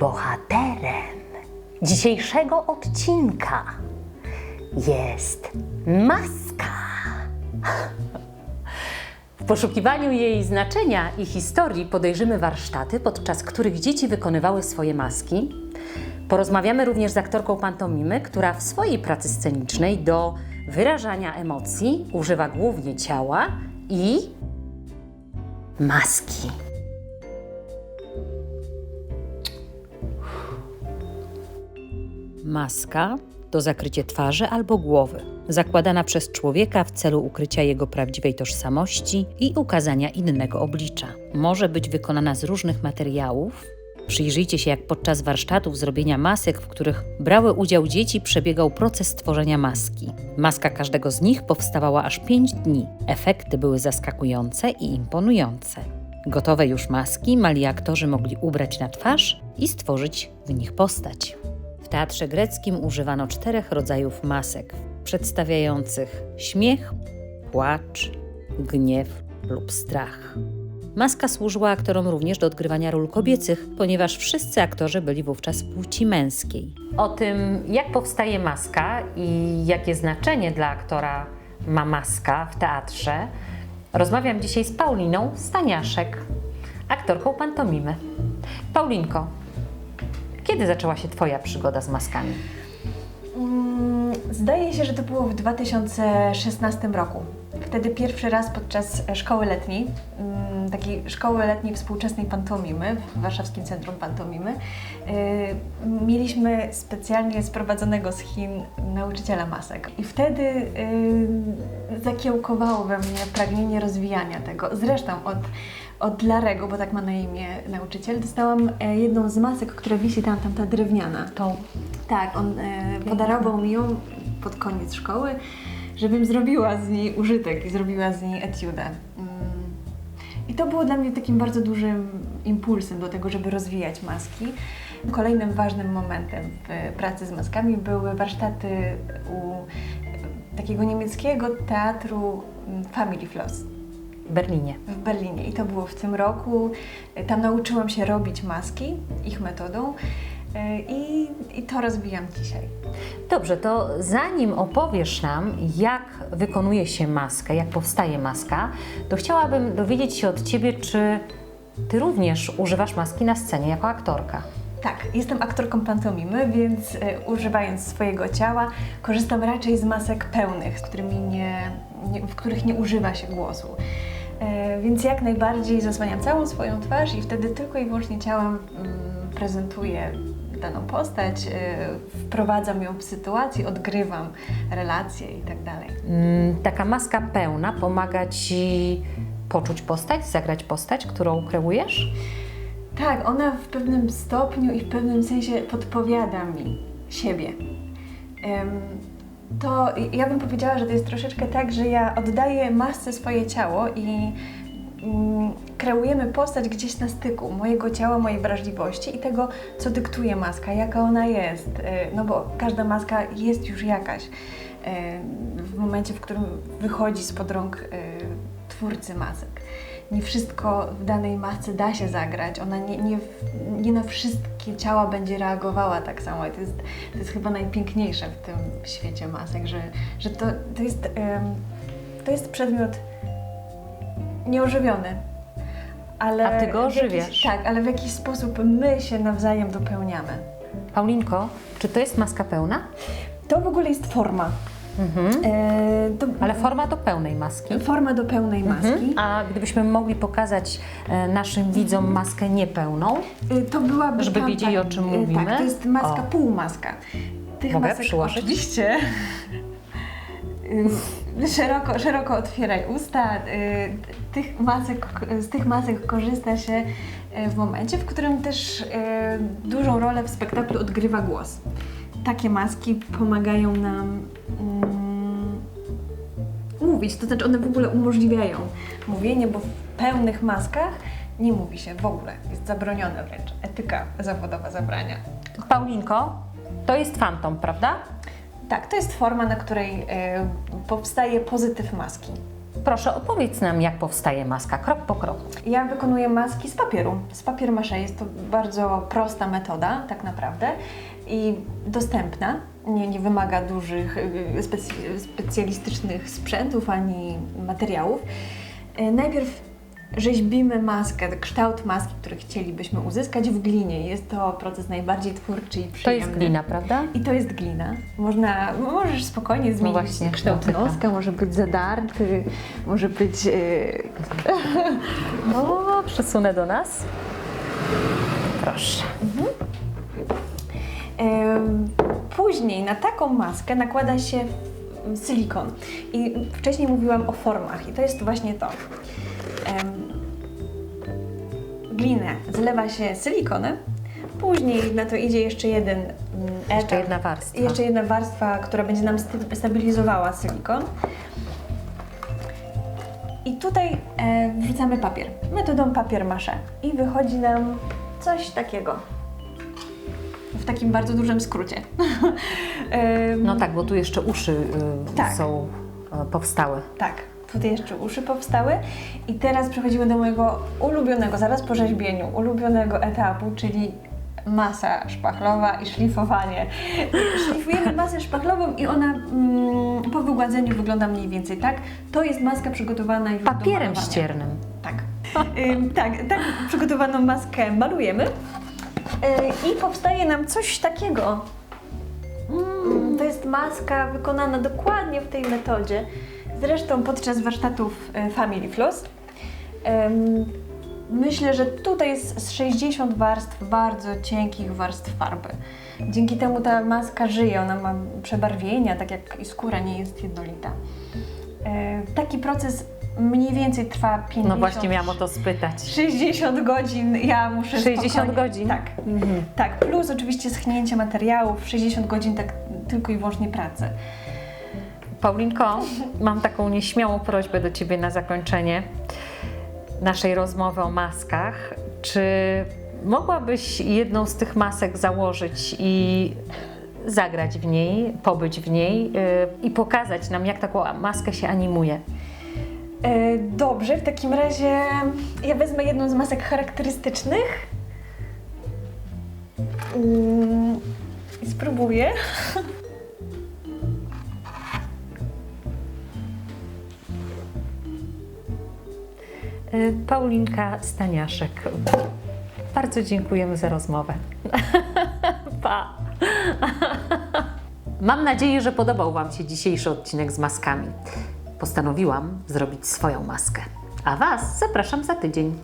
Bohaterem dzisiejszego odcinka jest maska. W poszukiwaniu jej znaczenia i historii podejrzymy warsztaty, podczas których dzieci wykonywały swoje maski. Porozmawiamy również z aktorką pantomimy, która w swojej pracy scenicznej do wyrażania emocji używa głównie ciała i maski. Maska to zakrycie twarzy albo głowy, zakładana przez człowieka w celu ukrycia jego prawdziwej tożsamości i ukazania innego oblicza. Może być wykonana z różnych materiałów. Przyjrzyjcie się, jak podczas warsztatów zrobienia masek, w których brały udział dzieci, przebiegał proces tworzenia maski. Maska każdego z nich powstawała aż 5 dni. Efekty były zaskakujące i imponujące. Gotowe już maski mali aktorzy mogli ubrać na twarz i stworzyć w nich postać. Teatrze greckim używano czterech rodzajów masek, przedstawiających śmiech, płacz, gniew lub strach. Maska służyła aktorom również do odgrywania ról kobiecych, ponieważ wszyscy aktorzy byli wówczas płci męskiej. O tym, jak powstaje maska i jakie znaczenie dla aktora ma maska w teatrze, rozmawiam dzisiaj z Pauliną Staniaszek, aktorką pantomimy. Paulinko, kiedy zaczęła się Twoja przygoda z maskami? Mm, Zdaje się, że to było w 2016 roku. Wtedy pierwszy raz podczas szkoły letniej, mm, takiej szkoły letniej współczesnej pantomimy w Warszawskim Centrum Pantomimy, yy, mieliśmy specjalnie sprowadzonego z Chin nauczyciela masek. I wtedy yy, zakiełkowało we mnie pragnienie rozwijania tego. Zresztą od, od Larego, bo tak ma na imię nauczyciel, dostałam e, jedną z masek, która wisi tam, tam ta drewniana. Tą Tak, on e, podarował mi ją pod koniec szkoły, żebym zrobiła z niej użytek i zrobiła z niej etiudę. Mm. I to było dla mnie takim bardzo dużym impulsem do tego, żeby rozwijać maski. Kolejnym ważnym momentem w pracy z maskami były warsztaty u takiego niemieckiego teatru Family Floss Berlinie. w Berlinie i to było w tym roku. Tam nauczyłam się robić maski ich metodą e, i, i to rozwijam dzisiaj. Dobrze, to zanim opowiesz nam, jak wykonuje się maskę, jak powstaje maska, to chciałabym dowiedzieć się od Ciebie, czy Ty również używasz maski na scenie jako aktorka. Tak, jestem aktorką pantomimy, więc e, używając swojego ciała korzystam raczej z masek pełnych, z którymi nie, nie, w których nie używa się głosu. E, więc jak najbardziej zasłaniam całą swoją twarz i wtedy tylko i wyłącznie ciałem mm, prezentuję daną postać, e, wprowadzam ją w sytuację, odgrywam relacje i tak dalej. Mm, Taka maska pełna pomaga Ci poczuć postać, zagrać postać, którą kreujesz? Tak, ona w pewnym stopniu i w pewnym sensie podpowiada mi siebie. To ja bym powiedziała, że to jest troszeczkę tak, że ja oddaję masce swoje ciało i mm, kreujemy postać gdzieś na styku mojego ciała, mojej wrażliwości i tego, co dyktuje maska, jaka ona jest. E, No bo każda maska jest już jakaś e, w momencie, w którym wychodzi spod rąk e, twórcy masek nie wszystko w danej masce da się zagrać. Ona nie, nie, nie na wszystkie ciała będzie reagowała tak samo. I to jest, to jest chyba najpiękniejsze w tym świecie masek, że, że to, to, jest, em, to jest przedmiot nieożywiony. Ale A ty go jakiś- ożywiasz. Tak, ale w jakiś sposób my się nawzajem dopełniamy. Paulinko, czy to jest maska pełna? To w ogóle jest forma. Mhm. E, to Ale forma do pełnej maski. forma do pełnej maski. Mhm. A gdybyśmy mogli pokazać e, naszym widzom maskę niepełną, Y, To byłaby Żeby ta- wiedzieli, o czym y, mówimy? Tak, to jest maska, O. półmaska. Tych Mogę masek przyłożyć? Oczywiście. Szeroko, szeroko otwieraj usta. Tych masek, z tych masek korzysta się w momencie, w którym też dużą rolę w spektaklu odgrywa głos. Takie maski pomagają nam mm, mówić, to znaczy one w ogóle umożliwiają mówienie, bo w pełnych maskach nie mówi się w ogóle, jest zabronione wręcz. Etyka zawodowa zabrania. Paulinko, to jest fantom, prawda? Tak, to jest forma, na której e, powstaje pozytyw maski. Proszę opowiedz nam, jak powstaje maska, krok po kroku. Ja wykonuję maski z papieru, z papier masze. Jest to bardzo prosta metoda, tak naprawdę, i dostępna. Nie, nie wymaga dużych, y, specy- specjalistycznych sprzętów ani materiałów. Y, Najpierw rzeźbimy maskę, kształt maski, który chcielibyśmy uzyskać w glinie. Jest to proces najbardziej twórczy i To przyjemny. jest glina, prawda? I to jest glina. Można, możesz spokojnie zmienić No właśnie, kształt dotykam. noska, może być zadarty, może być y, O, przesunę do nas. Proszę. Później na taką maskę nakłada się silikon. I wcześniej mówiłam o formach i to jest właśnie to. Glinę zlewa się silikonem, później na to idzie jeszcze jeden mm, etap. Jeszcze jedna warstwa. Jeszcze jedna warstwa, która będzie nam stabilizowała silikon. I tutaj e, wrzucamy papier, metodą papier masze. I wychodzi nam coś takiego. Takim bardzo dużym skrócie. No tak, bo tu jeszcze uszy y, Tak. są y, powstałe. Tak, tutaj jeszcze uszy powstały. I teraz przechodzimy do mojego ulubionego, zaraz po rzeźbieniu, ulubionego etapu, czyli masa szpachlowa i szlifowanie. Szlifujemy masę szpachlową i ona mm, po wygładzeniu wygląda mniej więcej tak. To jest maska przygotowana już Papierem ściernym. Tak. Ym, tak, tak przygotowaną maskę malujemy i powstaje nam coś takiego. Mm, to jest maska wykonana dokładnie w tej metodzie. Zresztą podczas warsztatów y, Family Floss. Myślę, że tutaj jest z 60 warstw bardzo cienkich warstw farby. Dzięki temu ta maska żyje, ona ma przebarwienia, tak jak i skóra nie jest jednolita. E, Taki proces mniej więcej trwa 50 No właśnie miałam o to spytać. 60 godzin ja muszę 60 spokojnie- godzin? Tak. Mhm. Tak, plus oczywiście schnięcie materiałów, 60 godzin tak tylko i wyłącznie pracy. Paulinko, mam taką nieśmiałą prośbę do Ciebie na zakończenie naszej rozmowy o maskach. Czy mogłabyś jedną z tych masek założyć i zagrać w niej, pobyć w niej yy, i pokazać nam, jak taką maskę się animuje? E, dobrze, w takim razie ja wezmę jedną z masek charakterystycznych. Mm, I spróbuję. Yy, Paulinka Staniaszek, bardzo dziękujemy za rozmowę. pa! Mam nadzieję, że podobał Wam się dzisiejszy odcinek z maskami. Postanowiłam zrobić swoją maskę. A Was zapraszam za tydzień.